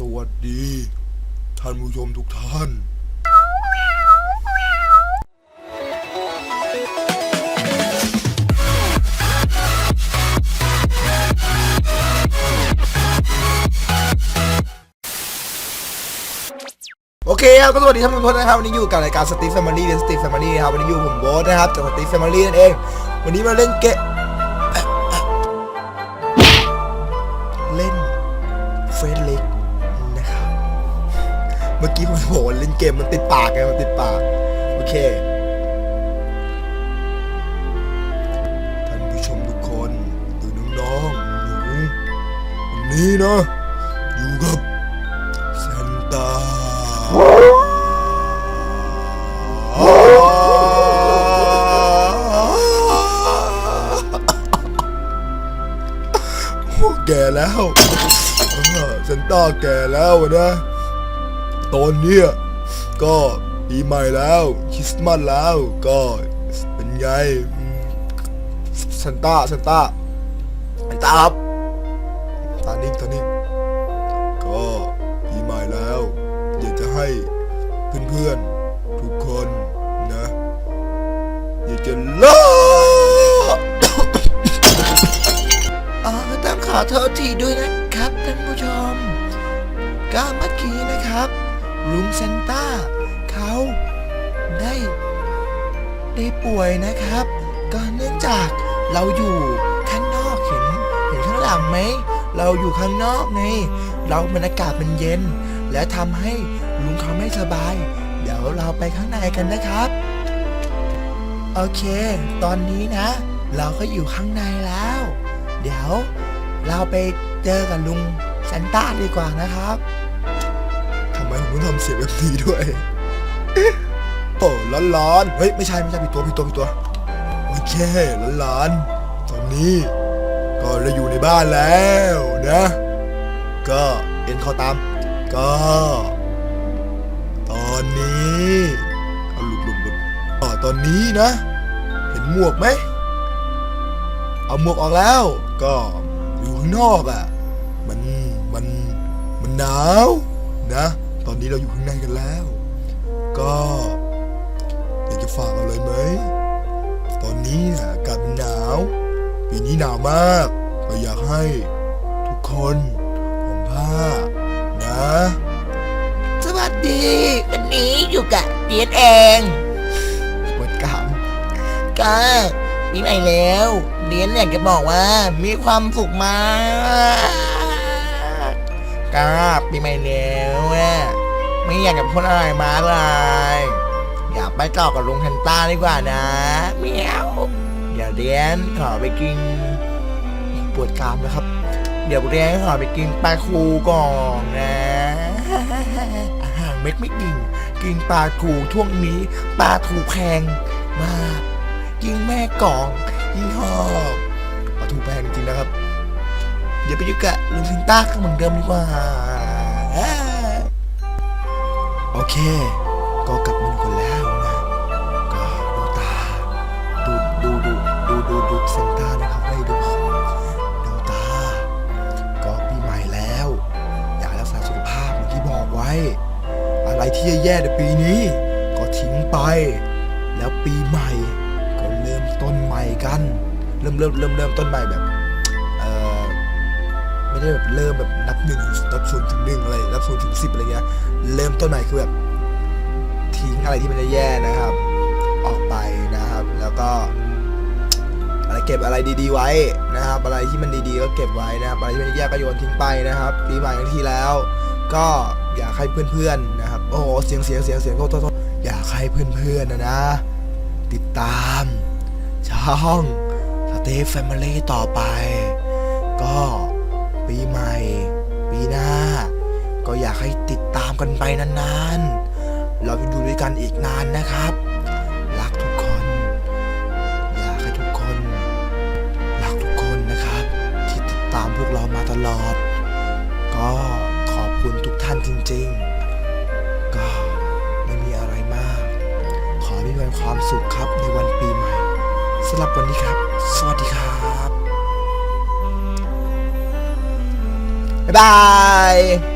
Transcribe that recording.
สวัสดี ท่านผู้ชมทุกท่านโอเคครับก็สวัสดีท่านผู้ชมนะครับวันนี้อยู่กับรายการสตีฟแฟมิลี่เดนสตีฟแฟมิลี่นะครับวันนี้อยู่ผมโบ๊ทนะครับจากสตีฟแฟมิลี่นั่นเอง วันนี้มาเล่นเกม มื่อกี้มบอกว่เล่นเกมมันติดปากไงมันติดปากโอเคท่านผู้ชมทุกคนหรือน้องๆหนูวันนี้นะอยู่กับเซนตาโอ้แก่แล้วเออเซนต้าแก่แล้วนะ ตอนเนี้ยก็ปีใหม่แล้วคริสต์มาสแล้วก็เป็นไงอืมเซนต้าเซนต้าเซนต้าครับตานิ่งตานิ่งก็ปีใหม่แล้วอยากจะให้เพื่อนๆทุกคนนะอยากจะเลิกอ๋อต้องขอโทษทีด้วยนะครับท่านผู้ชมก็เมื่อกี้นะครับ ลุงเซนต้าเขาได้ ได้ป่วยนะครับ ก็เนื่องจากเราอยู่ข้างนอกเห็นเห็นข้างหลังไหม เราอยู่ข้างนอกไงเรามันอากาศมันเย็น และทำให้ลุงเขาไม่สบาย เดี๋ยวเราไปข้างในกันนะครับ โอเค ตอนนี้นะ เราก็อยู่ข้างในแล้ว เดี๋ยวเราไปเจอกับลุงซานต้าดีกว่านะครับ มผมต้องทำเสียงแบบนี้ด้วยโอ้ร้อนร้อนเฮ้ยไม่ใช่ไม่ใช่ผิดตัวผิดตัวผิดตัวโอเคร้อนร้อนตอนนี้ก็เราอยู่ในบ้านแล้วนะ ก็เอ็นคอตาม ก็ ตอนนี้เอาหลุดหลุดหลุดอ๋อตอนนี้นะ เห็นหมวกไหมเอาหมวกออกแล้ว ก็อยู่ข้างนอกอะ่ะ มันมันมันหนาวนะ ตอนนี้เราอยู่ข้างในกันแล้ว ก็อยากจะฝากเอาเลยไหม ตอนนี้น่ะอากาศมันหนาว ปีนี้หนาวมาก ก็อยากให้ทุกคนห่มผ้านะ สวัสดีวันนี้อยู่กับเดียนเองปวดกรามก็ปีใหม่แล้ว เดียนอยากจะบอกว่ามีความสุขมาก ก็ปีใหม่แล้วอะไม่อยากจะพูดอะไรมากเลยอยากไปต่อกับลุงเทนต้าดีกว่านะเมียวเดี๋ยวเดียนขอไปกินปวดกรามนะครับ เดี๋ยวเรียนขอไปกินปลาคูก่อนนะอาหารเม็ดไม่ดิ่งกินปลาคูช่วงนี้ปลาทูแพงมากยิ่งแม่กล่องยิ่งหอบปลาทูแพงจริงนะครับ เดี๋ยวไปยุ่งกับลุงซินต้าก็เหมือนเดิมดีกว่า โอเค ก็กลับมาอยู่กันแล้วนะ ก็ดูตา ดูดูดูดูดูดูเซนต้านะครับให้ดูดูตา ก็ปีใหม่แล้ว อยากรักษาสุขภาพเหมือนที่บอกไว้ อะไรที่แย่ๆในปีนี้ ก็ทิ้งไป แล้วปีใหม่ก็เริ่มต้นใหม่กัน เริ่มเริ่มเริ่มเริ่มต้นใหม่แบบ ได้แบบเริ่มแบบนับหนึ่งนับศูนย์ถึงหนึ่งอะไรนับศูนย์ถึงสิบอะไรเงี้ยเริ่มต้นใหม่คือแบบทิ้งอะไรที่มันแย่ๆนะครับ ออกไปนะครับ แล้วก็อะไรเก็บอะไรดีๆไว้นะครับ อะไรที่มันดีๆก็เก็บไว้นะครับ อะไรที่มันแย่ก็โยนทิ้งไปนะครับปีใหม่ทั้งทีแล้ว ก็อยากให้เพื่อนๆนะครับ โอ้โหเสียงเสียงเสียงเสียงโทษโทษอยากให้เพื่อนๆนะนะ ติดตามช่องสเตฟแฟมิลี่ต่อไป ก็ ปีใหม่ ปีหน้า ก็อยากให้ติดตามกันไปนานๆ เราจะอยู่ด้วยกันอีกนานนะครับ รักทุกคน อยากให้ทุกคน รักทุกคนนะครับ ที่ติดตามพวกเรามาตลอด ก็ขอบคุณทุกท่านจริงๆ ก็ไม่มีอะไรมาก ขอให้มีความสุขครับในวันปีใหม่สำหรับวันนี้ครับ สวัสดีครับ Bye.